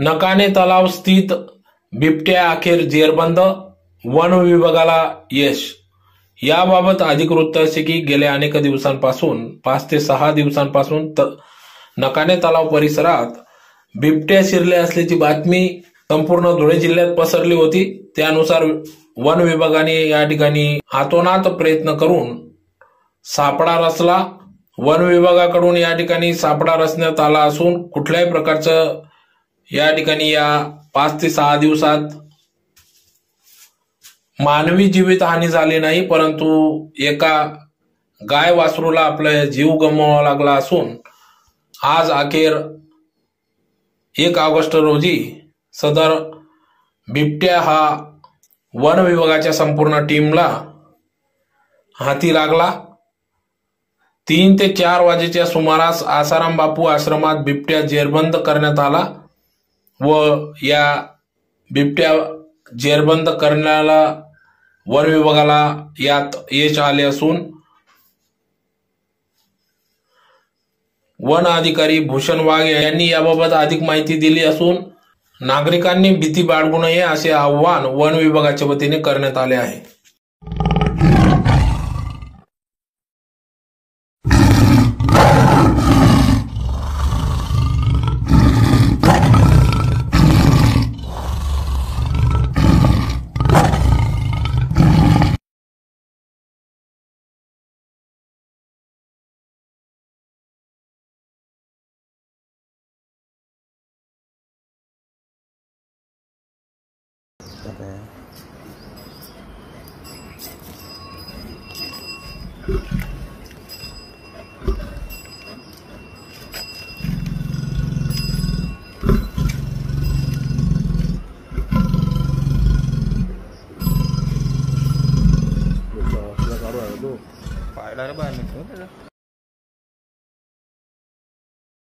नकाने तलाव स्थित बिबट्या अखेर जेरबंद वन विभागाला यश. याबाबत अधिक वृत्त असे की गेल्या अनेक दिवसांपासून पाच ते सहा दिवसांपासून त- नकाने तलाव परिसरात बिबट्या शिरले असल्याची बातमी संपूर्ण धुळे जिल्ह्यात पसरली होती. त्यानुसार वन विभागाने या ठिकाणी हातोनात प्रयत्न करून सापळा रचला. वन विभागाकडून या ठिकाणी सापळा रचण्यात आला असून कुठल्याही प्रकारचं या ठिकाणी या पाच ते सहा दिवसात मानवी जीवितहानी झाली नाही परंतु एका गाय वासरूला आपला जीव गमवावा लागला असून आज अखेर एक ऑगस्ट रोजी सदर बिबट्या हा वन विभागाच्या संपूर्ण टीमला हाती लागला. तीन ते चार वाजेच्या सुमारास आसाराम बापू आश्रमात बिबट्या जेरबंद करण्यात आला. व या बिबट्या जेरबंद करण्याला वन विभागाला यात यश आले असून वन अधिकारी भूषण वाघ यांनी याबाबत अधिक माहिती दिली असून नागरिकांनी भीती बाळगू नये असे आवाहन वन विभागाच्या वतीने करण्यात आले आहे. कर रहे हैं Baiklah, baiklah.